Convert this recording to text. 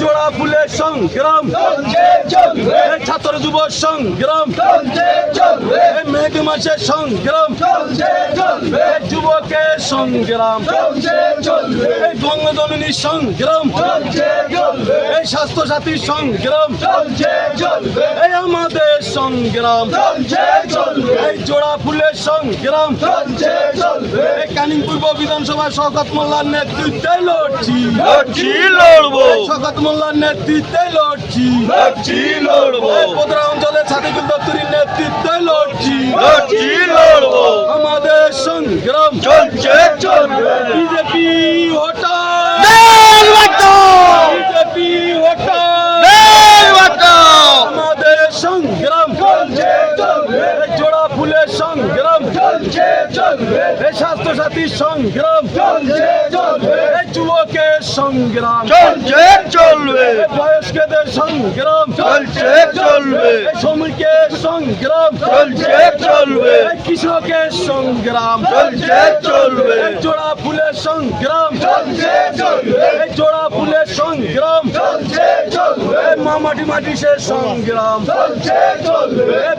জোড়া ফুলের সংগ্রাম। ছাত্র যুব সংগ্রাম। মেঘ মাসের সংগ্রাম। যুবকের সংগ্রাম। বঙ্গজননীর সংগ্রাম। এই স্বাস্থ্য সাথীর সংগ্রাম এই আমাদের সংগ্রাম। এই জোড়া ফুলের সংগ্রাম কানিং পূর্ব বিধানসভায় শকত মোল্লার নেতৃত্বে লড়ছি। লড়ছি লড়বো। শকত মোল্লার নেতৃত্বে লড়ছি। লড়ছি লড়বো। পদ্রা অঞ্চলে সাদিকুল দত্তরির নেতৃত্বে লড়ছি। লড়ছি লড়বো। আমাদের সংগ্রাম চলছে চলবে। বিজেপি হটা বিজেপি হটা আমাদের সংগ্রাম চলছে চলবে এই জোড়া ফুলের সংগ্রাম চলছে চলবে এই স্বাস্থ্য সাথীর সংগ্রাম। চলছে চলবে। এই যুবকের সংগ্রাম। চলছে চলবে। এই বয়স্কদের সংগ্রাম। চলছে চলবে। এই শ্রমিকের সংগ্রাম। চলছে চলবে। এই কৃষকের সংগ্রাম। চলছে চলবে। এই জোড়া ফুলের সংগ্রাম। চলছে চলবে। এই জোড়া ফুলের সংগ্রাম। চলছে চলবে। এই মামাটি মাটি সে সংগ্রাম। চলছে চলবে। এই